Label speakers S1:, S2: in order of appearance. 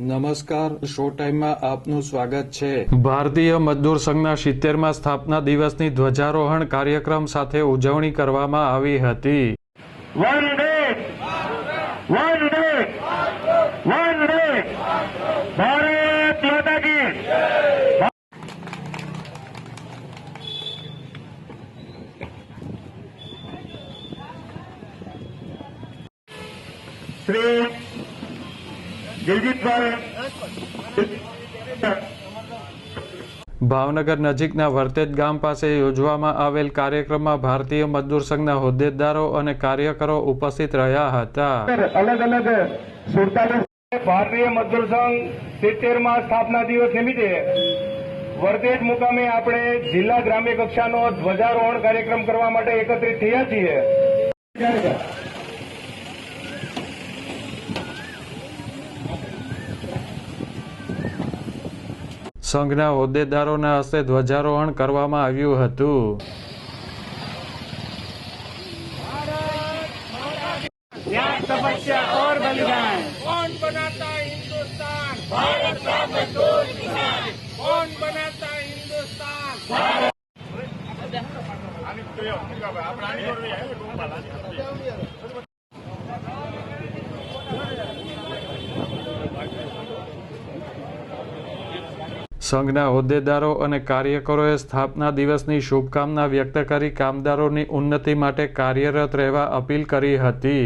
S1: નમસ્કાર શો ટાઈમમાં આપનું સ્વાગત છે.
S2: ભારતીય મજદૂર સંઘના સિત્તેરમાં સ્થાપના દિવસની ધ્વજારોહણ કાર્યક્રમ સાથે ઉજવણી કરવામાં આવી હતી.
S3: One day one day one day Bharat Mata કી શ્રી દિલજીતભાઈ
S2: ભાવનગર નજીકના વર્તેજ ગામ પાસે યોજવામાં આવેલ કાર્યક્રમમાં ભારતીય મજદૂર સંઘના હોદ્દેદારો અને કાર્યકરો ઉપસ્થિત રહ્યા હતા.
S3: અલગ અલગ ભારતીય મજદૂર સંઘ સિત્તેરમાં સ્થાપના દિવસ નિમિત્તે વર્તેજ મુકામે આપણે જિલ્લા ગ્રામ્ય કક્ષાનો ધ્વજારોહણ કાર્યક્રમ કરવા માટે એકત્રિત થયા છીએ.
S2: સંઘના હોદ્દેદારોના હસ્તે ધ્વજારોહણ કરવામાં આવ્યું હતું
S4: कौन बनाता हिंदुस्तान भारत का मजदूर किसान कौन बनाता हिंदुस्तान
S2: સંઘના હોદ્દેદારો અને કાર્યકરોએ સ્થાપના દિવસની શુભકામના વ્યક્ત કરી કામદારોની ઉન્નતિ માટે કાર્યરત રહેવા અપીલ કરી હતી.